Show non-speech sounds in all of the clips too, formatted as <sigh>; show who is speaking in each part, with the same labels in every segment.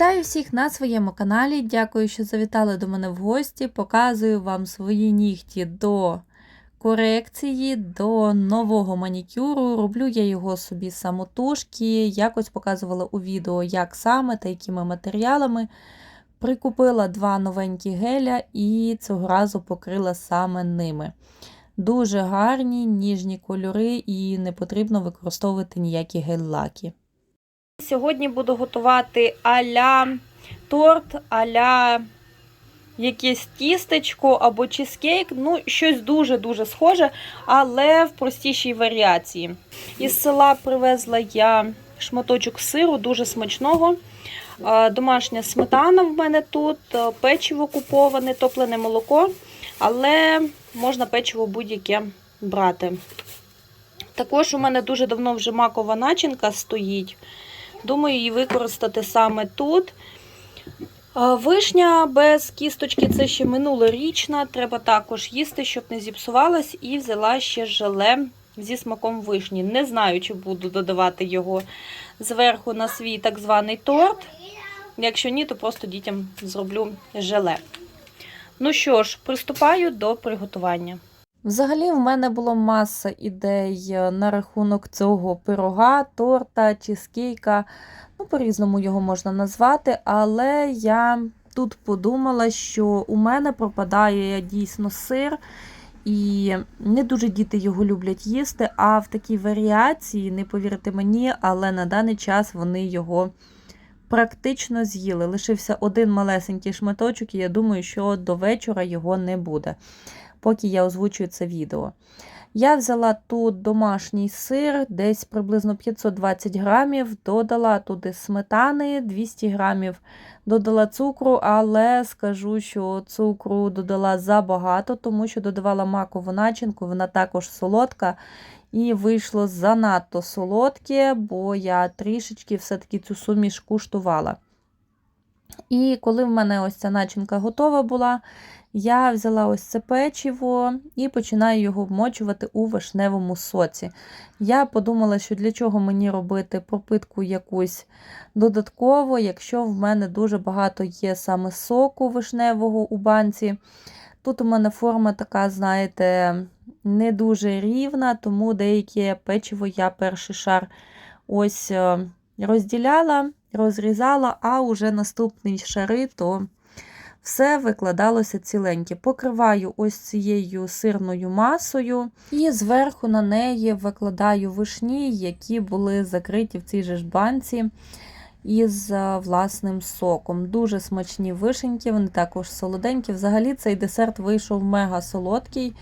Speaker 1: Вітаю всіх на своєму каналі. Дякую, що завітали до мене в гості. Показую вам свої нігті до корекції, до нового манікюру. Роблю я його собі самотужки. Якось показувала у відео, як саме та якими матеріалами. Прикупила два новенькі геля і цього разу покрила саме ними. Дуже гарні, ніжні кольори, і не потрібно використовувати ніякі гель-лаки. Сьогодні буду готувати аля торт, аля якесь тістечко або чизкейк. Ну, щось дуже-дуже схоже, але в простішій варіації. Із села привезла я шматочок сиру, дуже смачного. Домашня сметана в мене тут, печиво куповане, топлене молоко, але можна печиво будь-яке брати. Також у мене дуже давно вже макова начинка стоїть. Думаю, її використати саме тут. Вишня без кісточки це ще минулорічна. Треба також їсти, щоб не зіпсувалась. І взяла ще желе зі смаком вишні. Не знаю, чи буду додавати його зверху на свій так званий торт. Якщо ні, то просто дітям зроблю желе. Ну що ж, приступаю до приготування. Взагалі, в мене було маса ідей е, на рахунок цього пирога, торта, чизкейка. Ну, по-різному його можна назвати, але я тут подумала, що у мене пропадає дійсно сир, і не дуже діти його люблять їсти. А в такій варіації, не повірите мені, але на даний час вони його практично з'їли. Лишився один малесенький шматочок, і я думаю, що до вечора його не буде, поки я озвучую це відео. Я взяла тут домашній сир, десь приблизно 520 грамів, додала туди сметани 200 грамів, додала цукру, але скажу, що цукру додала забагато, тому що додавала макову начинку, вона також солодка. І вийшло занадто солодке, бо я трішечки все-таки цю суміш куштувала. І коли в мене ось ця начинка готова була, я взяла ось це печиво і починаю його вмочувати у вишневому соці. Я подумала, що для чого мені робити пропитку якусь додатково, якщо в мене дуже багато є саме соку вишневого у банці. Тут у мене форма така, знаєте, не дуже рівна, тому деяке печиво я перший шар ось е, розділяла, розрізала, а уже наступні шари, то все викладалося ціленьке. Покриваю ось цією сирною масою, і зверху на неї викладаю вишні, які були закриті в цій же ж банці із е, власним соком. Дуже смачні вишеньки, вони також солоденькі. Взагалі цей десерт вийшов мега солодкий.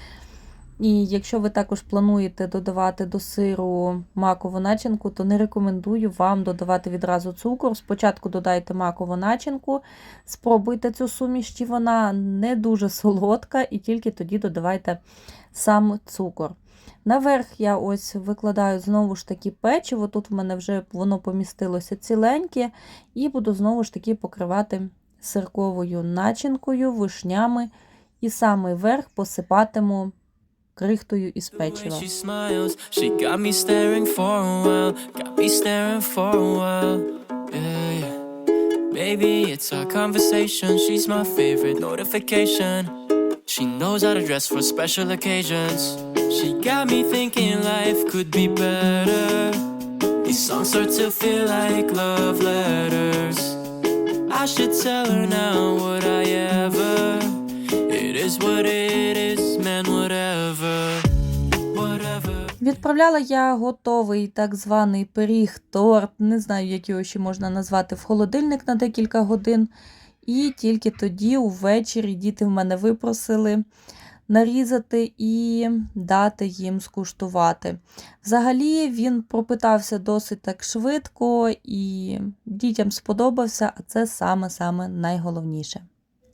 Speaker 1: І якщо ви також плануєте додавати до сиру макову начинку, то не рекомендую вам додавати відразу цукор. Спочатку додайте макову начинку, спробуйте цю суміш, чи вона не дуже солодка, і тільки тоді додавайте сам цукор. Наверх я ось викладаю знову ж таки печиво. Тут в мене вже воно помістилося ціленьке, і буду знову ж таки покривати сирковою начинкою, вишнями, і самий верх посипатиму крихтою із
Speaker 2: The way
Speaker 1: печива.
Speaker 2: she smiles, she got me staring for a while, got me staring for a while. Yeah, yeah. Baby, it's our conversation. She's my favorite notification. She knows how to dress for special occasions. She got me thinking life could be better. These songs start to feel like love letters. I should tell her now would I ever? It is what it is,
Speaker 1: Відправляла я готовий так званий пиріг, торт, не знаю, як його ще можна назвати, в холодильник на декілька годин. І тільки тоді, увечері, діти в мене випросили нарізати і дати їм скуштувати. Взагалі він пропитався досить так швидко і дітям сподобався, а це саме-саме найголовніше.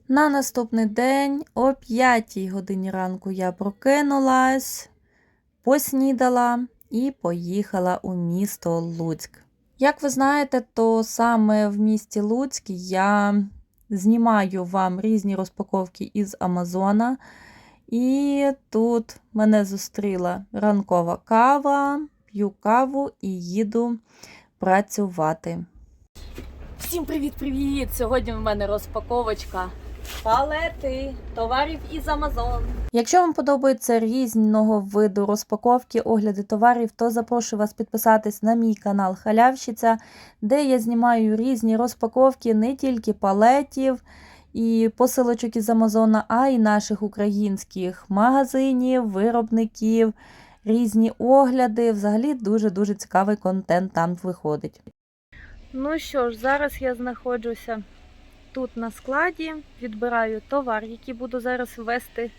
Speaker 1: На наступний день о 5 годині ранку я прокинулась, поснідала і поїхала у місто Луцьк. Як ви знаєте, то саме в місті Луцьк я знімаю вам різні розпаковки із Амазона. І тут мене зустріла ранкова кава, п'ю каву і їду працювати. Всім привіт-привіт! Сьогодні в мене розпаковочка палети товарів із Амазон. Якщо вам подобаються різного виду розпаковки, огляди товарів, то запрошую вас підписатись на мій канал Халявщиця, де я знімаю різні розпаковки не тільки палетів і посилочок із Амазона, а й наших українських магазинів, виробників, різні огляди. Взагалі дуже-дуже цікавий контент там виходить. Ну що ж, зараз я знаходжуся тут на складі, відбираю товар, який буду зараз вести,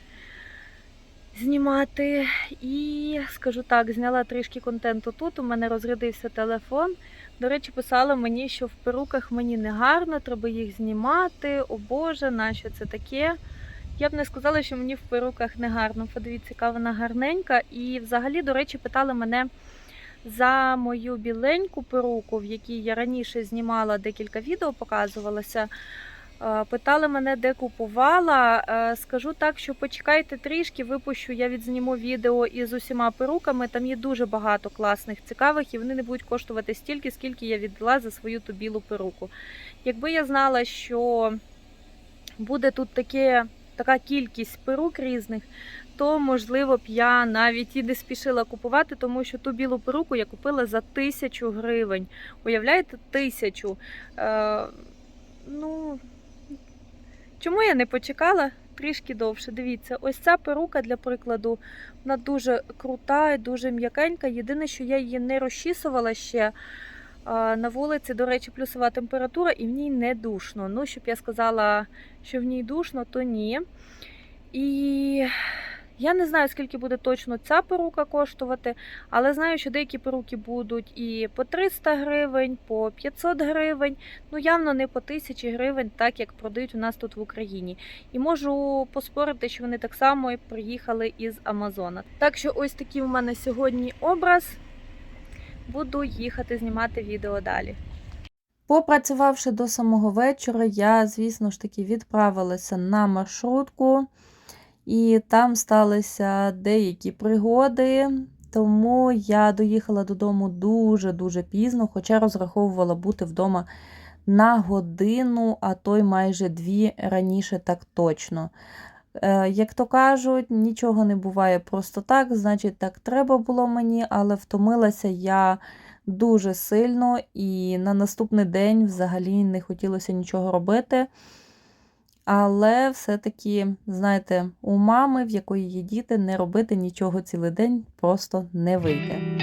Speaker 1: знімати. І скажу так, зняла трішки контенту тут. У мене розрядився телефон. До речі, писали мені, що в перуках мені не гарно, треба їх знімати. О Боже, нащо це таке? Я б не сказала, що мені в перуках не гарно. Подивіться, яка вона гарненька. І взагалі, до речі, питали мене за мою біленьку перуку, в якій я раніше знімала декілька відео, показувалася. Е, Питали мене, де купувала. Е, Скажу так, що почекайте трішки, випущу, я відзніму відео із усіма перуками. Там є дуже багато класних, цікавих, і вони не будуть коштувати стільки, скільки я віддала за свою ту білу перуку. Якби я знала, що буде тут таке, така кількість перук різних, то можливо б я навіть і не спішила купувати, тому що ту білу перуку я купила за тисячу гривень. Уявляєте, тисячу. Е, ну, чому я не почекала трішки довше? Дивіться, ось ця перука, для прикладу, вона дуже крута і дуже м'якенька. Єдине, що я її не розчісувала ще. На вулиці, до речі, плюсова температура і в ній не душно. Ну, щоб я сказала, що в ній душно, то ні. І я не знаю, скільки буде точно ця перука коштувати, але знаю, що деякі перуки будуть і по 300 гривень, по 500 гривень, ну явно не по 1000 гривень, так як продають у нас тут в Україні. І можу поспорити, що вони так само приїхали із Амазона. Так що ось такий у мене сьогодні образ. Буду їхати знімати відео далі. Попрацювавши до самого вечора, я, звісно ж таки, відправилася на маршрутку. І там сталися деякі пригоди, тому я доїхала додому дуже-дуже пізно, хоча розраховувала бути вдома на годину, а то й майже дві раніше так точно. Е, Як то кажуть, нічого не буває просто так, значить, так треба було мені, але втомилася я дуже сильно, і на наступний день взагалі не хотілося нічого робити. Але все-таки, знаєте, у мами, в якої є діти, не робити нічого цілий день просто не вийде.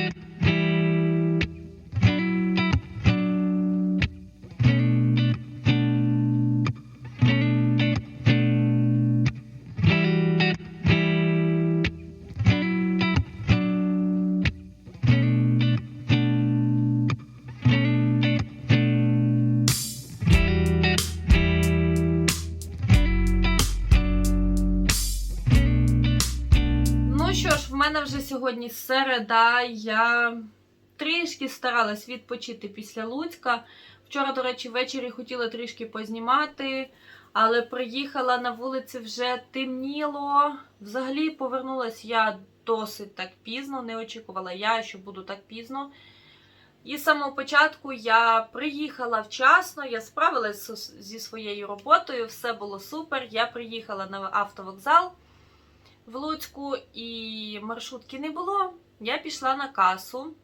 Speaker 1: Сьогодні середа. Я трішки старалась відпочити після Луцька. Вчора, до речі, ввечері хотіла трішки познімати, але приїхала на вулиці вже темніло. Взагалі повернулась я досить так пізно, не очікувала я, що буду так пізно. І з самого початку я приїхала вчасно, я справилася зі своєю роботою, все було супер. Я приїхала на автовокзал в Луцьку і маршрутки не було. Я пішла на касу.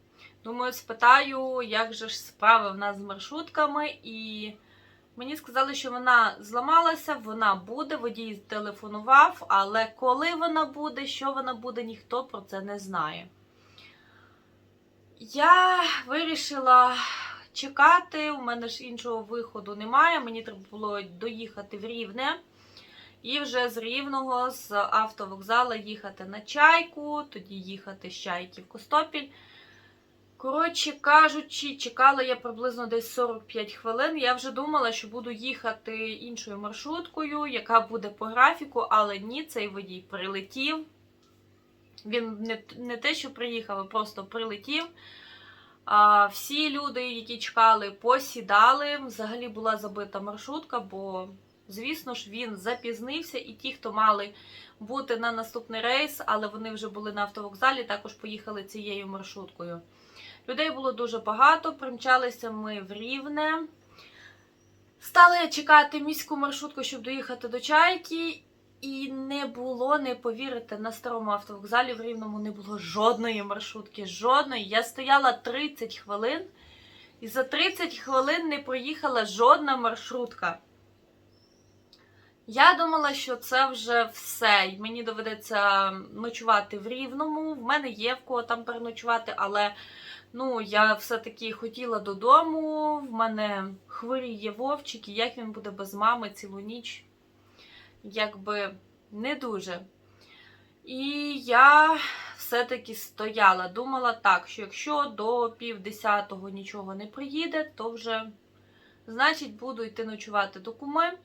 Speaker 1: Думаю, спитаю, як же ж справи в нас з маршрутками. І мені сказали, що вона зламалася, вона буде. Водій телефонував, але коли вона буде, що вона буде, ніхто про це не знає. Я вирішила чекати. У мене ж іншого виходу немає. Мені треба було доїхати в Рівне. І вже з Рівного, з автовокзала їхати на чайку, тоді їхати з чайки в Костопіль. Коротше кажучи, чекала я приблизно десь 45 хвилин. Я вже думала, що буду їхати іншою маршруткою, яка буде по графіку, але ні, цей водій прилетів. Він не, не те, що приїхав, а просто прилетів. А, всі люди, які чекали, посідали. Взагалі була забита маршрутка, бо Звісно ж, він запізнився, і ті, хто мали бути на наступний рейс, але вони вже були на автовокзалі, також поїхали цією маршруткою. Людей було дуже багато, примчалися ми в Рівне. Стали чекати міську маршрутку, щоб доїхати до чайки. І не було, не повірите, на старому автовокзалі в Рівному не було жодної маршрутки. Жодної. Я стояла 30 хвилин, і за 30 хвилин не проїхала жодна маршрутка. Я думала, що це вже все. і Мені доведеться ночувати в Рівному. В мене є в кого там переночувати, але ну, я все-таки хотіла додому. В мене хворіє Вовчик, і як він буде без мами цілу ніч, якби не дуже. І я все-таки стояла. Думала так, що якщо до півдесятого нічого не приїде, то вже, значить, буду йти ночувати до куми.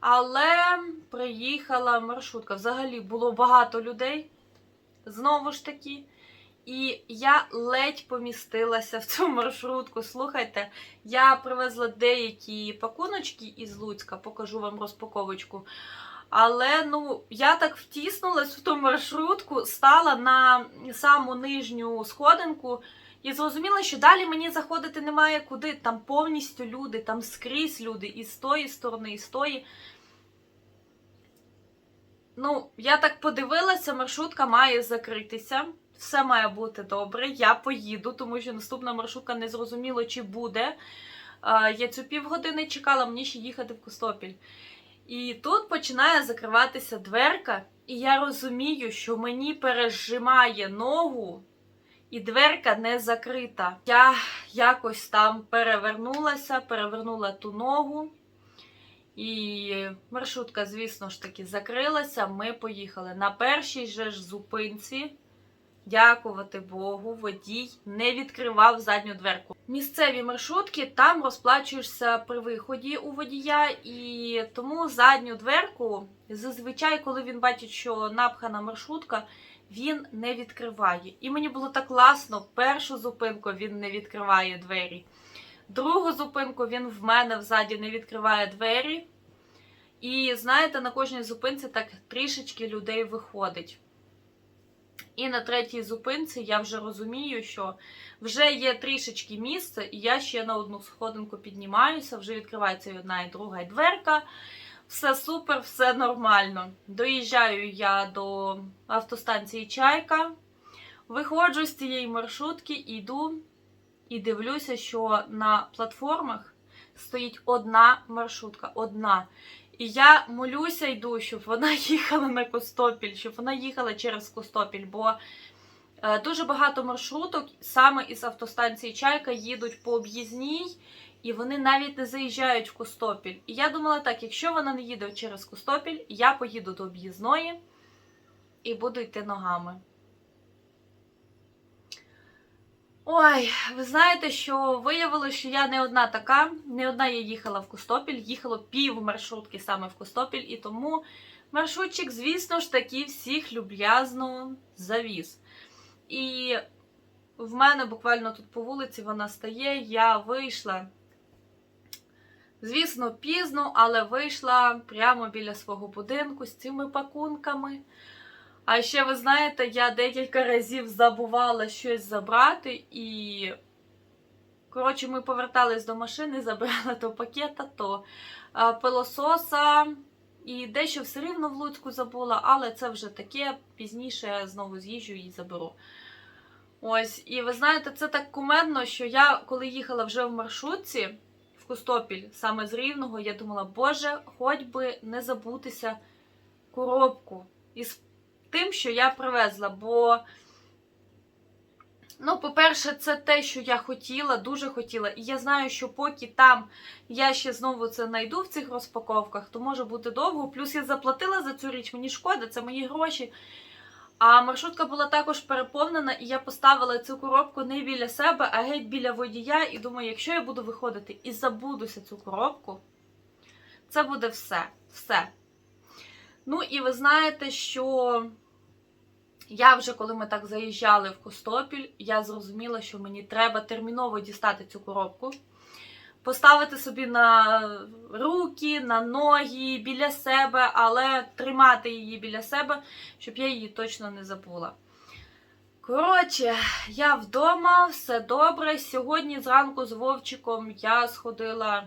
Speaker 1: Але приїхала маршрутка. Взагалі було багато людей. Знову ж таки. І я ледь помістилася в цю маршрутку. Слухайте, я привезла деякі пакуночки із Луцька, покажу вам розпаковочку. Але ну, я так втіснулась в ту маршрутку, стала на саму нижню сходинку і зрозуміла, що далі мені заходити немає куди. Там повністю люди, там скрізь люди, і з тої сторони, і з тої. Ну, я так подивилася, маршрутка має закритися. Все має бути добре. Я поїду, тому що наступна маршрутка не зрозуміло, чи буде. Я цю півгодини чекала, мені ще їхати в Костопіль. І тут починає закриватися дверка, і я розумію, що мені пережимає ногу, і дверка не закрита. Я якось там перевернулася, перевернула ту ногу. І маршрутка, звісно ж таки, закрилася. Ми поїхали на першій же ж зупинці. Дякувати Богу, водій не відкривав задню дверку. Місцеві маршрутки там розплачуєшся при виході у водія, і тому задню дверку зазвичай, коли він бачить, що напхана маршрутка, він не відкриває. І мені було так класно. Першу зупинку він не відкриває двері. Другу зупинку він в мене взаді не відкриває двері. І знаєте, на кожній зупинці так трішечки людей виходить. І на третій зупинці я вже розумію, що вже є трішечки місця, і я ще на одну сходинку піднімаюся, вже відкривається і одна, і друга і дверка. Все супер, все нормально. Доїжджаю я до автостанції Чайка, виходжу з цієї маршрутки, йду і дивлюся, що на платформах стоїть одна маршрутка. Одна. І я молюся йду, щоб вона <laughs> їхала на Костопіль, щоб вона їхала через Костопіль, бо е, дуже багато маршруток саме із автостанції Чайка їдуть по об'їзній, і вони навіть не заїжджають в Костопіль. І я думала так, якщо вона не їде через Костопіль, я поїду до об'їзної і буду йти ногами. Ой, ви знаєте, що виявилося, що я не одна така, не одна я їхала в Костопіль, їхало пів маршрутки саме в Костопіль, і тому маршрутчик, звісно ж таки, всіх люб'язно завіз. І в мене буквально тут по вулиці вона стає, я вийшла. Звісно, пізно, але вийшла прямо біля свого будинку з цими пакунками. А ще, ви знаєте, я декілька разів забувала щось забрати, і, коротше, ми повертались до машини, <laughs> забирали то пакета, то а, пилососа, і дещо все рівно в Луцьку забула, але це вже таке, пізніше знову з'їжджу і заберу. Ось, і ви знаєте, це так кумедно, що я, коли їхала вже в маршрутці Костопіль, саме з Рівного, я думала, боже, хоч би не забутися коробку із тим, що я привезла. Бо, ну, по-перше, це те, що я хотіла, дуже хотіла. І я знаю, що поки там я ще знову це знайду в цих розпаковках, то може бути довго. Плюс я заплатила за цю річ, мені шкода, це мої гроші. А маршрутка була також переповнена, і я поставила цю коробку не біля себе, а геть біля водія. І думаю, якщо я буду виходити і забудуся цю коробку, це буде все. Все. Ну, і ви знаєте, що я вже, коли ми так заїжджали в Костопіль, я зрозуміла, що мені треба терміново дістати цю коробку. Поставити собі на руки, на ноги, біля себе, але тримати її біля себе, щоб я її точно не забула. Коротше, я вдома, все добре. Сьогодні зранку з Вовчиком я сходила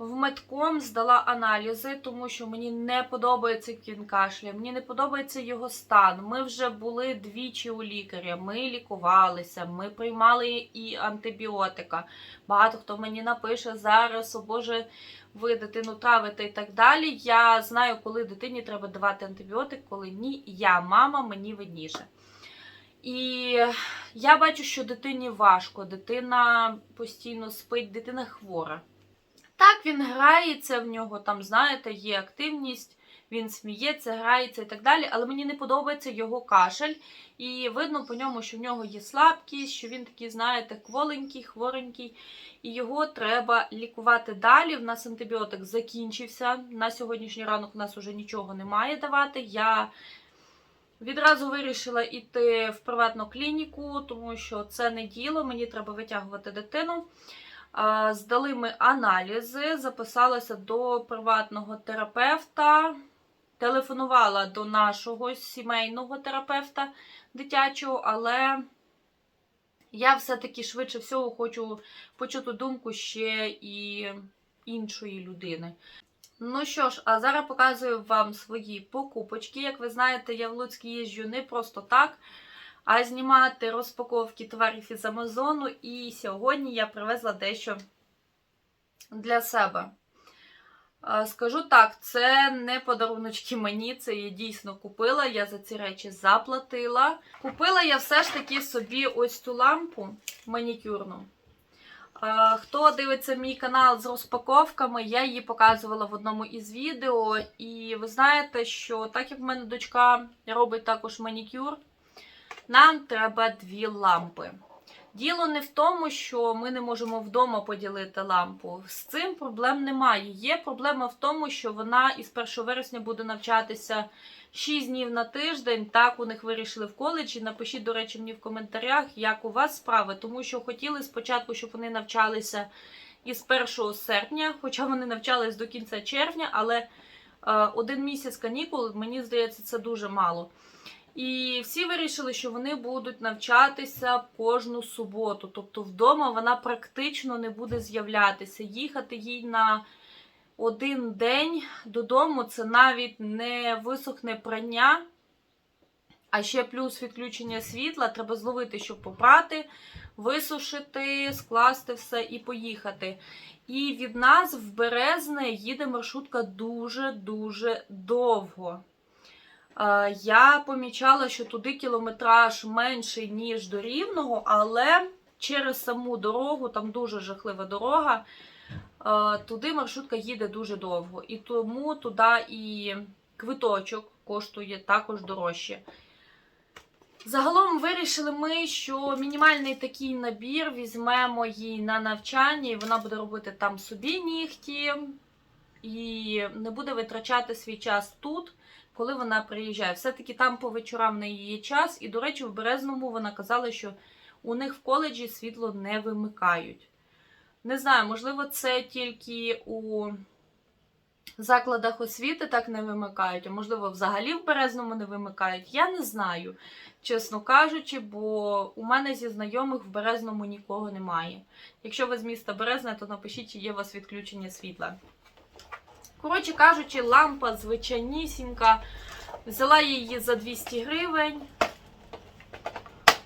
Speaker 1: в медком, здала аналізи, тому що мені не подобається як він кашляє, мені не подобається його стан. Ми вже були двічі у лікаря, ми лікувалися, ми приймали і антибіотика. Багато хто мені напише зараз, о Боже, ви дитину травите і так далі. Я знаю, коли дитині треба давати антибіотик, коли ні. Я, мама, мені видніше. І я бачу, що дитині важко, дитина постійно спить, дитина хвора. Так, він грається в нього, там, знаєте, є активність, він сміється, грається і так далі, але мені не подобається його кашель. І видно по ньому, що в нього є слабкість, що він такий, знаєте, кволенький, хворенький, і його треба лікувати далі. В нас антибіотик закінчився. На сьогоднішній ранок у нас вже нічого немає давати. Я Відразу вирішила йти в приватну клініку, тому що це не діло, мені треба витягувати дитину. Здали ми аналізи, записалася до приватного терапевта, телефонувала до нашого сімейного терапевта дитячого, але я все-таки швидше всього хочу почути думку ще і іншої людини. Ну що ж, а зараз показую вам свої покупочки. Як ви знаєте, я в Луцьк їжджу не просто так, а знімати розпаковки товарів із Амазону. І сьогодні я привезла дещо для себе. Скажу так, це не подаруночки мені, це я дійсно купила. Я за ці речі заплатила. Купила я все ж таки собі ось цю лампу манікюрну. Хто дивиться мій канал з розпаковками, я її показувала в одному із відео. І ви знаєте, що так як в мене дочка робить також манікюр, нам треба дві лампи. Діло не в тому, що ми не можемо вдома поділити лампу. З цим проблем немає. Є проблема в тому, що вона із 1 вересня буде навчатися 6 днів на тиждень. Так у них вирішили в коледжі. Напишіть, до речі, мені в коментарях, як у вас справи, тому що хотіли спочатку, щоб вони навчалися із 1 серпня, хоча вони навчались до кінця червня, але е, один місяць канікул, мені здається, це дуже мало. І всі вирішили, що вони будуть навчатися кожну суботу. Тобто вдома вона практично не буде з'являтися. Їхати їй на один день додому це навіть не висохне прання, а ще плюс відключення світла. Треба зловити, щоб попрати, висушити, скласти все і поїхати. І від нас в Березне їде маршрутка дуже-дуже довго. Е, Я помічала, що туди кілометраж менший, ніж до Рівного, але через саму дорогу, там дуже жахлива дорога, е, туди маршрутка їде дуже довго. І тому туди і квиточок коштує також дорожче. Загалом вирішили ми, що мінімальний такий набір візьмемо їй на навчання, і вона буде робити там собі нігті, і не буде витрачати свій час тут коли вона приїжджає. Все-таки там по вечорам в неї є час. І, до речі, в Березному вона казала, що у них в коледжі світло не вимикають. Не знаю, можливо, це тільки у закладах освіти так не вимикають, а можливо, взагалі в Березному не вимикають. Я не знаю, чесно кажучи, бо у мене зі знайомих в Березному нікого немає. Якщо ви з міста Березне, то напишіть, чи є у вас відключення світла. Коротше кажучи, лампа звичайнісінька. Взяла її за 200 гривень.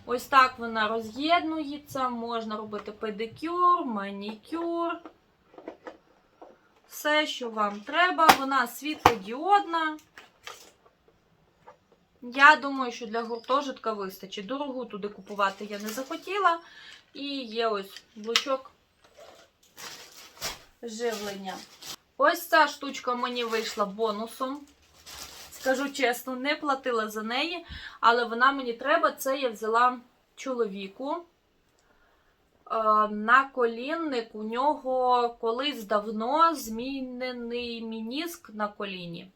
Speaker 1: Ось так вона роз'єднується. Можна робити педикюр, манікюр. Все, що вам треба. Вона світлодіодна. Я думаю, що для гуртожитка вистачить. Дорогу туди купувати я не захотіла. І є ось блочок живлення. Ось ця штучка мені вийшла бонусом. Скажу чесно, не платила за неї, але вона мені треба. Це я взяла чоловіку. Е, На колінник у нього колись давно змінений мініск на коліні.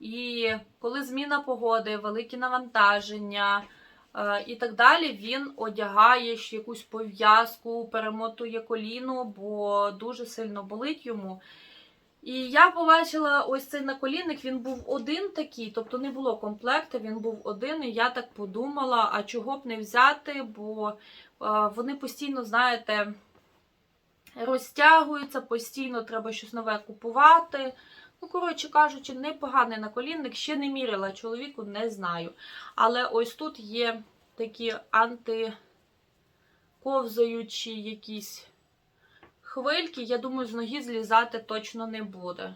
Speaker 1: І коли зміна погоди, великі навантаження, е, і так далі, він одягає ще якусь пов'язку, перемотує коліно, бо дуже сильно болить йому. І я побачила ось цей наколінник, він був один такий, тобто не було комплекту, він був один. І я так подумала, а чого б не взяти, бо е, вони постійно, знаєте, розтягуються, постійно треба щось нове купувати. Ну, коротше кажучи, непоганий наколінник, ще не міряла чоловіку, не знаю. Але ось тут є такі антиковзаючі якісь хвильки, я думаю, з ноги злізати точно не буде.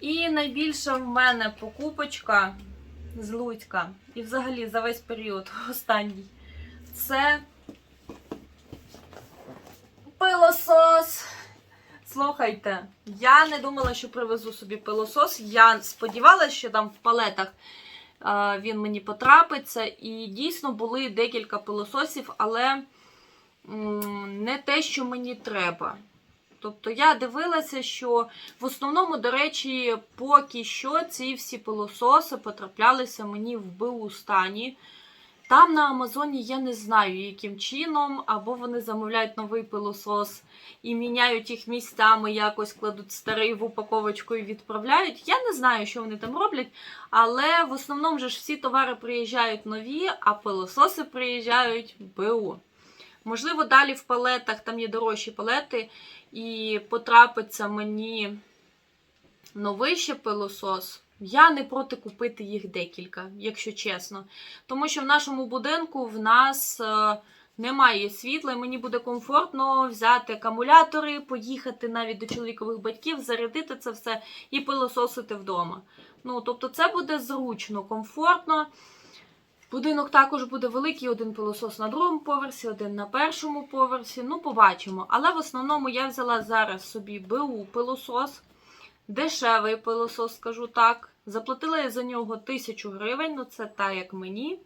Speaker 1: І найбільша в мене покупочка з Луцька, і взагалі за весь період <laughs> останній, це пилосос. Слухайте, я не думала, що привезу собі пилосос. Я сподівалася, що там в палетах він мені потрапиться. І дійсно були декілька пилососів, але не те, що мені треба. Тобто я дивилася, що в основному, до речі, поки що ці всі пилососи потраплялися мені в БУ стані. Там на Амазоні я не знаю, яким чином, або вони замовляють новий пилосос і міняють їх місцями, якось кладуть старий в упаковочку і відправляють. Я не знаю, що вони там роблять, але в основному ж всі товари приїжджають нові, а пилососи приїжджають БУ. Можливо, далі в палетах там є дорожчі палети, і потрапиться мені новий ще пилосос. Я не проти купити їх декілька, якщо чесно. Тому що в нашому будинку в нас е, немає світла, і мені буде комфортно взяти акумулятори, поїхати навіть до чоловікових батьків, зарядити це все і пилососити вдома. Ну, тобто, це буде зручно, комфортно. Будинок також буде великий, один пилосос на другому поверсі, один на першому поверсі. Ну, побачимо. Але в основному я взяла зараз собі БУ пилосос, дешевий пилосос, скажу так. Заплатила я за нього 1000 гривень, ну це так, як мені.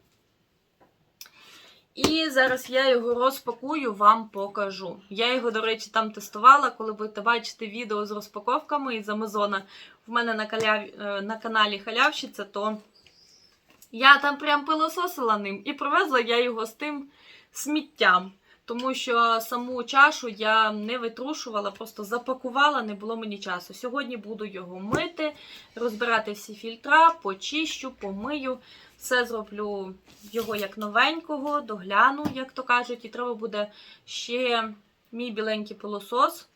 Speaker 1: І зараз я його розпакую, вам покажу. Я його, до речі, там тестувала, коли будете бачити відео з розпаковками із Амазона в мене на, каляв... е, на каналі Халявщиця, то я там прям пилососила ним і привезла я його з тим сміттям. Тому що саму чашу я не витрушувала, просто запакувала, не було мені часу. Сьогодні буду його мити, розбирати всі фільтра, почищу, помию. Все зроблю його як новенького, догляну, як то кажуть, і треба буде ще мій біленький пилосос,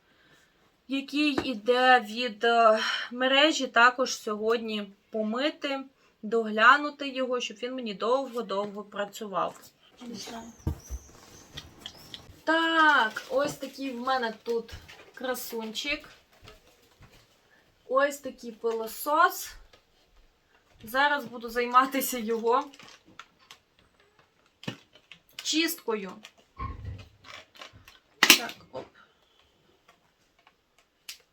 Speaker 1: який іде від е, мережі, також сьогодні помити, доглянути його, щоб він мені довго-довго працював. Так, ось такий в мене тут красунчик. Ось такий пилосос. Зараз буду займатися його чисткою. Так, оп.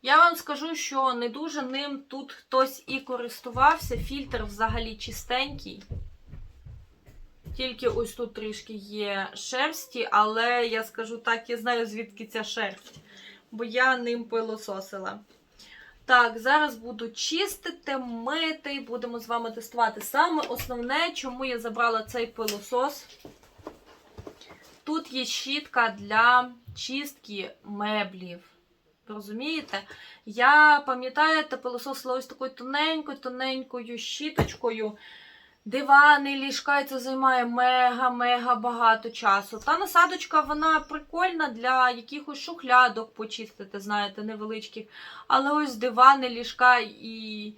Speaker 1: Я вам скажу, що не дуже ним тут хтось і користувався. Фільтр взагалі чистенький. Тільки ось тут трішки є шерсті, але я скажу так, я знаю, звідки ця шерсть, бо я ним пилососила. Так, зараз буду чистити, мити, і будемо з вами тестувати. Саме основне, чому я забрала цей пилосос. Тут є щітка для чистки меблів. Розумієте? Я пам'ятаєте, пилососила ось такою тоненькою-тоненькою щіточкою. Дивани, ліжка, і це займає мега-мега багато часу. Та насадочка, вона прикольна для якихось шухлядок почистити, знаєте, невеличких. Але ось дивани, ліжка і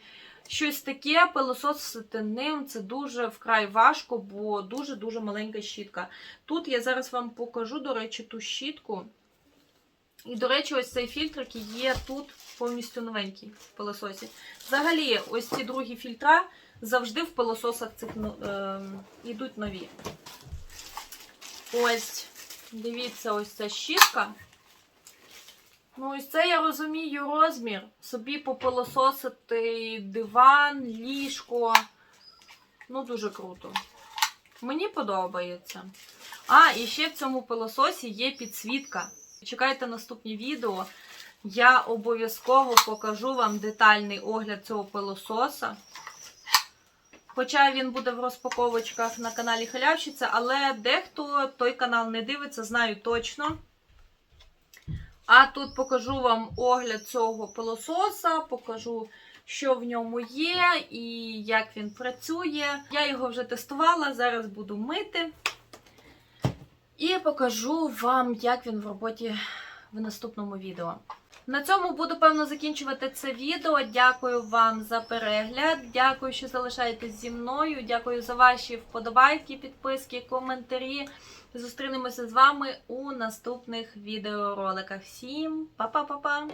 Speaker 1: щось таке пилососити ним це дуже вкрай важко, бо дуже-дуже маленька щітка. Тут я зараз вам покажу, до речі, ту щітку. І, до речі, ось цей фільтр, який є тут повністю новенький в пилососі. Взагалі, ось ці другі фільтра завжди в пилососах цих ну, е, йдуть нові. Ось, дивіться, ось ця щітка. Ну, ось це я розумію розмір. Собі попилососити диван, ліжко. Ну, дуже круто. Мені подобається. А, і ще в цьому пилососі є підсвітка. Чекайте наступні відео. Я обов'язково покажу вам детальний огляд цього пилососа. Хоча він буде в розпаковочках на каналі Халявщиця, але дехто той канал не дивиться, знаю точно. А тут покажу вам огляд цього пилососа, покажу, що в ньому є і як він працює. Я його вже тестувала, зараз буду мити. І покажу вам, як він в роботі в наступному відео. На цьому буду певно закінчувати це відео. Дякую вам за перегляд. Дякую, що залишаєтесь зі мною. Дякую за ваші вподобайки, підписки, коментарі. Зустрінемося з вами у наступних відеороликах. Всім па-па-па-па!